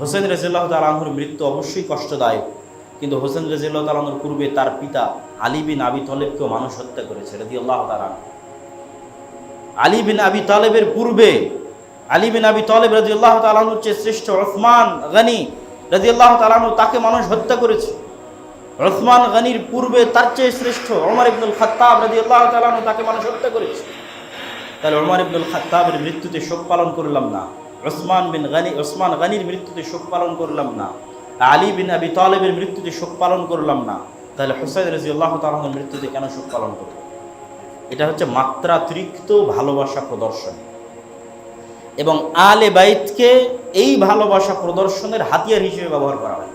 হোসেন রেজিল্লাহ তালাহুর মৃত্যু অবশ্যই কষ্টদায়ক। কিন্তু হোসেন রেজিল্লাহ তালাহুর পূর্বে তার পিতা আলী বিন আবি তলেবকেও মানুষ হত্যা করেছে রদি আল্লাহ তালা আলী বিন আবি তালেবের পূর্বে, আলী বিন আবি তলেব রাজি আল্লাহ তালাহুর চেয়ে শ্রেষ্ঠ ওসমান গানি রাজি আল্লাহ তালাহু তাকে মানুষ হত্যা করেছে। ওসমান গানির পূর্বে তার চেয়ে শ্রেষ্ঠ ওমর ইবনুল খাত্তাব রাজি আল্লাহ তালাহু তাকে মানুষ হত্যা করেছে। তাহলে ওমর ইবনুল খাত্তাবের মৃত্যুতে শোক পালন করলাম না। ওসমান বিন গানি ওসমান গানির মৃত্যুতে শোক পালন করলাম না। আলী বিন আবি তালেবের মৃত্যুতে শোক পালন করলাম না। তাহলে হুসাইন রাজি আল্লাহ তালাহের মৃত্যুতে কেন শোক পালন করব এটা হচ্ছে মাত্রাতিরিক্ত ভালোবাসা প্রদর্শন। এবং আলে বাইতকে এই ভালোবাসা প্রদর্শনের হাতিয়ার হিসেবে ব্যবহার করা হয়।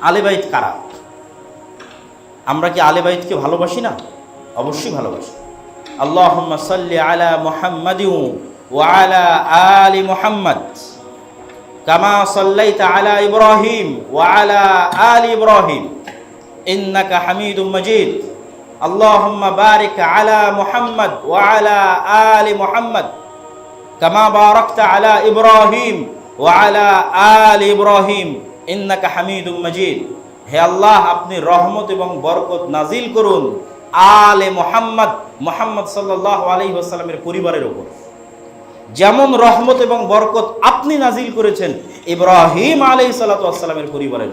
আলে বাইত কারা? আমরা কি আলে বাইতকে ভালোবাসি না? অবশ্যই ভালোবাসি। আল্লাহুম্মা সাল্লি আলা মুহাম্মাদিন আলা আলি মুহাম্মাদ কামা সাল্লাইতা আলা ইব্রাহিম ওয়া আলা আলি ইব্রাহিম। ইন্নাকা হামিদুম মাজিদ। আল্লাহুম্মা বারিক আলা মুহাম্মাদ ওয়া আলা আলি মুহাম্মাদ কামা বারাকতা আলা ইব্রাহিম ওয়া আলা আলি ইব্রাহিম। হামিদুম মাজিদ। হে আল্লাহ, আপনি রহমত এবং বরকত নাজিল করুন আলে মোহাম্মদ মোহাম্মদ সাল্লাহ আলহি আসাল্লামের পরিবারের ওপর যেমন রহমত এবং বরকত আপনি নাজিল করেছেন ইব্রাহিম আলহি সাল্লাতামের পরিবারের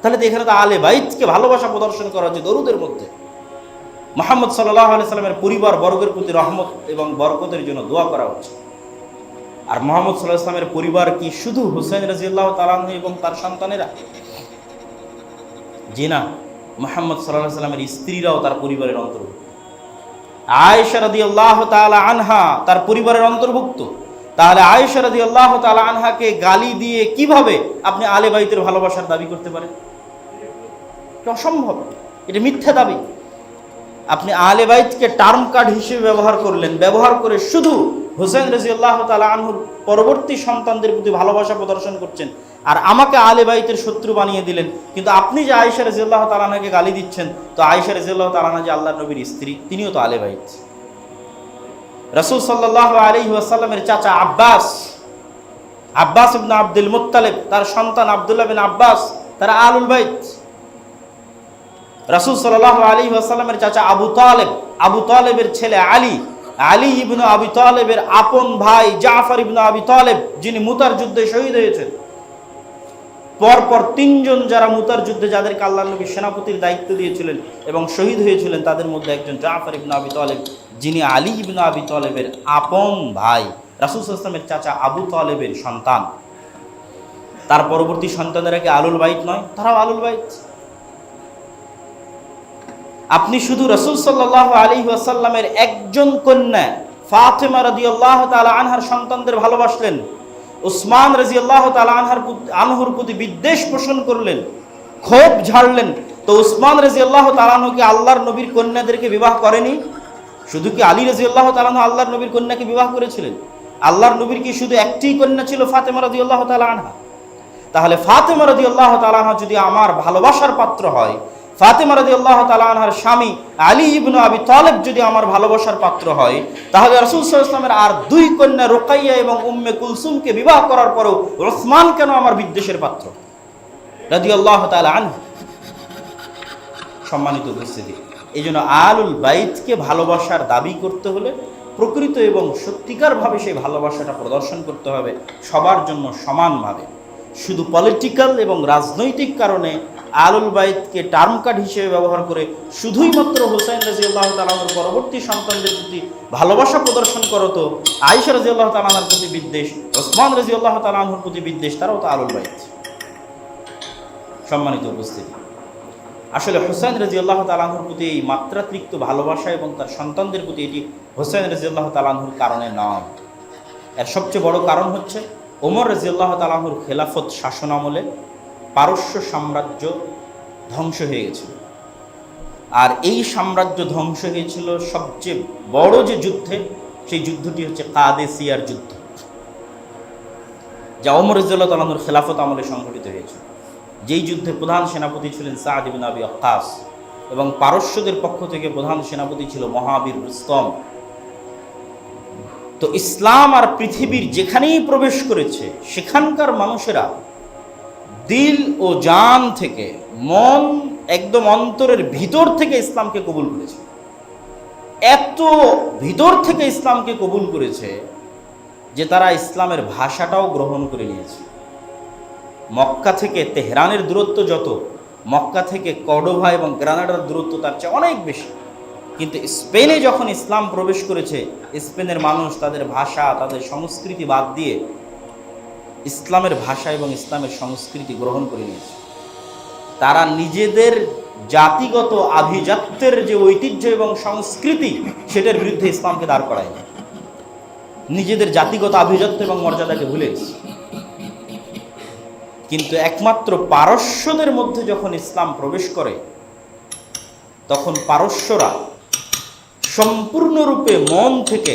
তাহলে তো এখানে তো আলে বাইতকে ভালোবাসা প্রদর্শন করা হচ্ছে দরুদের মধ্যে। মোহাম্মদ সাল্লাহ আলি সাল্লামের পরিবার বর্গের প্রতি রহমত এবং বরকতের জন্য দোয়া করা হচ্ছে। আর মোহাম্মদ সাল্লাহ ইসলামের পরিবার কি শুধু হুসেন রাজিউল্লাহ তালাহ এবং তার সন্তানেরা? জি না, মোহাম্মদ সাল্লাহ সাল্লামের স্ত্রীরাও তার পরিবারের অন্তর্ভুক্ত। আয়েশা রাদি আল্লাহ তালা আনহা, তার পরিবারের অন্তর্ভুক্ত। তাহলে আয়েশা রাদি আল্লাহ তালা আনহাকে গালি দিয়ে কীভাবে আপনি আলে বাইতের ভালোবাসার দাবি করতে পারেন? অসম্ভব। এটা মিথ্যা দাবি। আপনি আলে বাইতকে টার্ম কার্ড হিসেবে ব্যবহার করলেন। ব্যবহার করে শুধু হোসেন রাজি আল্লাহ তালা আনহুর পরবর্তী সন্তানদের প্রতি ভালোবাসা প্রদর্শন করছেন। আর আমাকে আলে বাইতের শত্রু বানিয়ে দিলেন। কিন্তু আপনি যে আয়েশা রাজিয়াল্লাহ তালানাকে গালি দিচ্ছেন, তো আয়েশা রাজিয়াল্লাহ তালানা যে আল্লাহ নবীর স্ত্রী, তিনিও তো আলে বাইত। রসুল সাল্লাহ আলী ওয়াসাল্লামের চাচা আব্বাস আব্বাস ইবনা আব্দুল মুত্তালেব, তার সন্তান আবদুল্লাহ বিন আব্বাস, তারা আলুল বাইত। রসুল সাল্লাহ আলী ওয়াসাল্লামের চাচা আবু তালেব, আবু তালেবের ছেলে আলী আলী ইবনু আবি তালেবের আপন ভাই জাফর ইবনু আবি তালেব, যিনি মুতার যুদ্ধে শহীদ হয়েছেন। পরপর তিনজন যারা মুতার যুদ্ধে যাদেরকে আল্লাহ নবী সেনাপতির দায়িত্ব দিয়েছিলেন এবং শহীদ হয়েছিলেন, তাদের মধ্যে একজন জাফর ইবনু আবি তালেব, যিনি আলী ইবনু আবি তালেবের আপন ভাই, রাসুল ইসলামের চাচা আবু তালেবের সন্তান। তার পরবর্তী সন্তানেরা কি আলুল বাইত নয়? তারাও আলুল বাইত। আপনি শুধু রসুল সাল্লাহ আলী ওয়াসাল্লামের একজন কন্যা ফাতেমা রদি আল্লাহ তালা আনহার সন্তানদের ভালোবাসলেন, উসমান রাজি আল্লাহ তালা আনহার আনহুর প্রতি বিদ্বেষ পোষণ করলেন, ক্ষোভ ঝাড়লেন, তো উসমান রাজি আল্লাহ তালানহকে আল্লাহর নবীর কন্যাদেরকে বিবাহ করেনি? শুধু কি আলী রাজি আল্লাহ তালানহ আল্লাহর নবীর কন্যাকে বিবাহ করেছিলেন? আল্লাহর নবীর কি শুধু একটি কন্যা ছিল ফাতেমা রদি আল্লাহ তালা আনহা? তাহলে ফাতেমা রদি আল্লাহ তালাহা যদি আমার ভালোবাসার পাত্র হয় ফাতেমা রাদি আল্লাহ তালাহার স্বামী আলী ইবনু আবি তালেব যদি আমার ভালোবাসার পাত্র হয়, তাহলে রসুল ইসলামের আর দুই কন্যা রোকাইয়া এবং উম্মে কুলসুমকে বিবাহ করার পরেও রসমান কেন আমার বিদ্বেষের পাত্র? রাদি আল্লাহ তালা সম্মানিত উপস্থিতি এই জন্য আলুল বাইতকে ভালোবাসার দাবি করতে হলে প্রকৃত এবং সত্যিকারভাবে সেই ভালোবাসাটা প্রদর্শন করতে হবে সবার জন্য সমানভাবে। শুধু পলিটিক্যাল এবং রাজনৈতিক কারণে আলুল বাইতকে টার্ম কার্ড হিসেবে ব্যবহার করে শুধুই মাত্র হোসেন রাজি আল্লাহ তালামের পরবর্তী সন্তানদের প্রতি ভালোবাসা প্রদর্শন করতো তো। আয়েশা রাজি আল্লাহ তালাহার প্রতি বিদ্বেষ, ওসমান রাজি আল্লাহ তালাহুর প্রতি বিদ্বেষ, তারাও তো আলুল বাইত। সম্মানিত উপস্থিতি। আসলে হোসেন রাজি আল্লাহ তালাহুর প্রতি এই মাত্রাতিরিক্ত ভালোবাসা এবং তার সন্তানদের প্রতি এটি হোসেন রাজি আল্লাহ তালাহুর কারণে নয়। এর সবচেয়ে বড় কারণ হচ্ছে ওমর রাজি আল্লাহ তালাহুর খেলাফত শাসন আমলে পারস্য সাম্রাজ্য ধ্বংস হয়ে গেছিল। আর এই সাম্রাজ্য ধ্বংস হয়েছিল সবচেয়ে বড় যে যুদ্ধে, সেই যুদ্ধটি হচ্ছে কাদেসিয়ার যুদ্ধ, যা অমর ইজুল্লাহ তালাহুর খেলাফত আমলে সংঘটিত হয়েছিল। যেই যুদ্ধে প্রধান সেনাপতি ছিলেন সাহাদিবিন আবি আক্কাস এবং পারস্যদের পক্ষ থেকে প্রধান সেনাপতি ছিল মহাবীর রুস্তম। তো ইসলাম আর পৃথিবীর যেখানেই প্রবেশ করেছে, সেখানকার মানুষেরা দিল ও জান থেকে, মন একদম অন্তরের ভিতর থেকে ইসলামকে কবুল করেছে। এত ভিতর থেকে ইসলামকে কবুল করেছে যে তারা ইসলামের ভাষাটাও গ্রহণ করে নিয়েছে। মক্কা থেকে তেহরানের দূরত্ব যত, মক্কা থেকে কর্ডোভা এবং গ্রানাডার দূরত্ব তার চেয়ে অনেক বেশি। কিন্তু স্পেনে যখন ইসলাম প্রবেশ করেছে, স্পেনের মানুষ তাদের ভাষা, তাদের সংস্কৃতি বাদ দিয়ে ইসলামের ভাষা এবং ইসলামের সংস্কৃতি গ্রহণ করে নিয়েছে। তারা নিজেদের জাতিগত আভিজাত্যের যে ঐতিহ্য এবং সংস্কৃতি, সেটার বিরুদ্ধে ইসলামকে দাঁড় করায়নি নিজেদের জাতিগত আভিজাত্য এবং মর্যাদাকে ভুলে কিন্তু একমাত্র পারস্যদের মধ্যে যখন ইসলাম প্রবেশ করে, তখন পারস্যরা সম্পূর্ণরূপে মন থেকে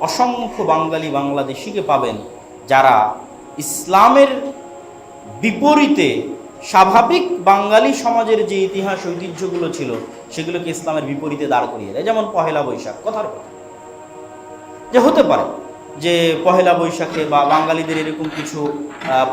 অসংখ্য বাঙালি বাংলাদেশিকে পাবেন যারা ইসলামের বিপরীতে স্বাভাবিক বাঙালি সমাজের যে ইতিহাস, ঐতিহ্যগুলো ছিল, সেগুলোকে ইসলামের বিপরীতে দাঁড় করিয়ে দেয়। যেমন পহেলা বৈশাখ, কথার কথা। যে হতে পারে যে পহেলা বৈশাখে বা বাঙালিদের এরকম কিছু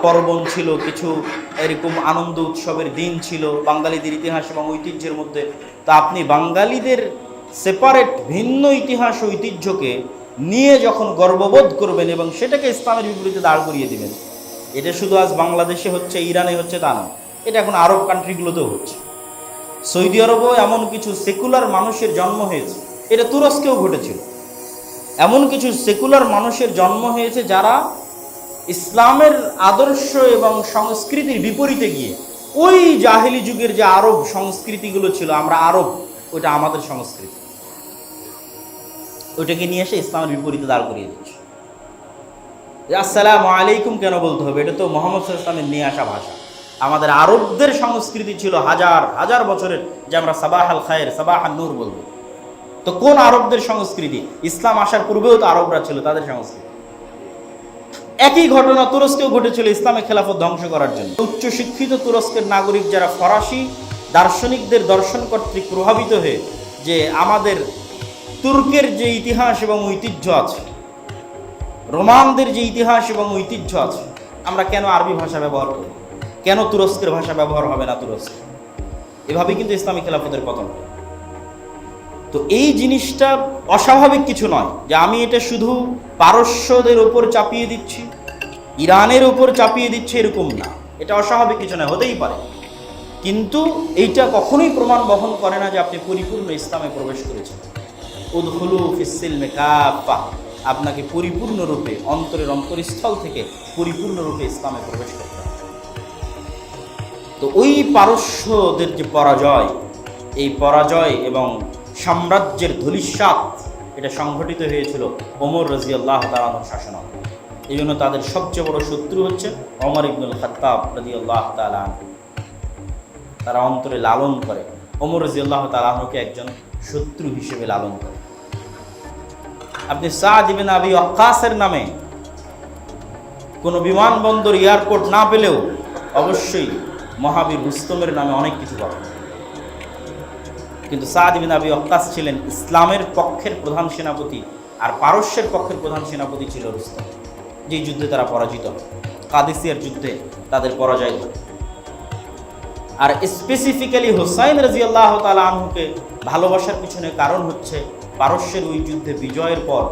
পার্বণ ছিল, কিছু এরকম আনন্দ উৎসবের দিন ছিল বাঙালিদের ইতিহাস এবং ঐতিহ্যের মধ্যে, তা আপনি বাঙালিদের সেপারেট ভিন্ন ইতিহাস, ঐতিহ্যকে নিয়ে যখন গর্ববোধ করবেন এবং সেটাকে ইসলামের বিপরীতে দাঁড় করিয়ে দিবেন, এটা শুধু আজ বাংলাদেশে হচ্ছে, ইরানে হচ্ছে তা না, এটা এখন আরব কান্ট্রিগুলোতেও হচ্ছে। সৌদি আরবেও এমন কিছু সেকুলার মানুষের জন্ম হয়েছে, এটা তুরস্কেও ঘটেছিল। এমন কিছু সেকুলার মানুষের জন্ম হয়েছে যারা ইসলামের আদর্শ এবং সংস্কৃতির বিপরীতে গিয়ে, ওই জাহেলি যুগের যে আরব সংস্কৃতিগুলো ছিল, আমরা আরব, ওইটা আমাদের সংস্কৃতি। ওইটাকে নিয়ে এসে ইসলামের বিপরীতে দাঁড় করিয়ে দিচ্ছে। আসসালামু আলাইকুম কেন বলতে হবে? এটা তো মোহাম্মদ ওয়াসাল্লামের নিয়ে আসা ভাষা। আমাদের আরবদের সংস্কৃতি ছিল হাজার হাজার বছরের, যে আমরা সাবাহ আল খায়ের সাবাহ আল নূর বলব। তো কোন আরবদের সংস্কৃতি? ইসলাম আসার পূর্বেও তো আরবরা ছিল, তাদের সংস্কৃতি। একই ঘটনা তুরস্কেও ঘটেছিল ইসলামের খেলাফত ধ্বংস করার জন্য। উচ্চ শিক্ষিত তুরস্কের নাগরিক যারা ফরাসি দার্শনিকদের দর্শন কর্তৃক প্রভাবিত হয়ে যে আমাদের তুর্কের যে ইতিহাস এবং ঐতিহ্য আছে, রোমানদের যে ইতিহাস এবং ঐতিহ্য আছে, আমরা কেন আরবি ভাষা ব্যবহার করি? কেন তুরস্কের ভাষা ব্যবহার হবে না তুরস্ক? এভাবে কিন্তু ইসলামী খেলাফতের পতন। তো এই জিনিসটা অস্বাভাবিক কিছু নয় যে আমি এটা শুধু পারস্যদের ওপর চাপিয়ে দিচ্ছি, ইরানের ওপর চাপিয়ে দিচ্ছি এরকম না। এটা অস্বাভাবিক কিছু নয়, হতেই পারে। কিন্তু এইটা কখনোই প্রমাণ বহন করে না যে আপনি পরিপূর্ণ ইসলামে প্রবেশ করেছেন। উদ্হুলু ফিসিল মেকাফা আপনাকে পরিপূর্ণরূপে, অন্তরের অন্তরস্থল থেকে পরিপূর্ণরূপে ইসলামে প্রবেশ করতে হবে। তো ওই পারস্যদের যে পরাজয়, এই পরাজয় এবং সাম্রাজ্যের ধূলিসাৎ, এটা সংঘটিত হয়েছিল ওমর রাজি আল্লাহ তালানোর শাসন এই জন্য তাদের সবচেয়ে বড় শত্রু হচ্ছে অমর ইবনুল খত্তাব রাজি আল্লাহ তালান তারা অন্তরে লালন করে। ওমর রাজি আল্লাহ তালাহকে একজন শত্রু হিসেবে লালন করে। আপনি সাদ ইবিন আবি অক্কাসের নামে কোনো বিমানবন্দর, এয়ারপোর্ট না পেলেও অবশ্যই মহাবীর রুস্তমের নামে অনেক কিছু পাবেন কিন্তু সাদ বিন আবি অক্কাস ছিলেন ইসলামের পক্ষের প্রধান সেনাপতি আর পারস্যের পক্ষের প্রধান সেনাপতি ছিল রুস্তম, যেই যুদ্ধে তারা পরাজিত। কাদিসিয়ার যুদ্ধে তাদের পরাজয় আর স্পেসিফিক্যালি হোসাইন রাজি আল্লাহ তালা আনহুকে ভালোবাসার পিছনে কারণ হচ্ছে পারস্যের ওই যুদ্ধে বিজয়ের পর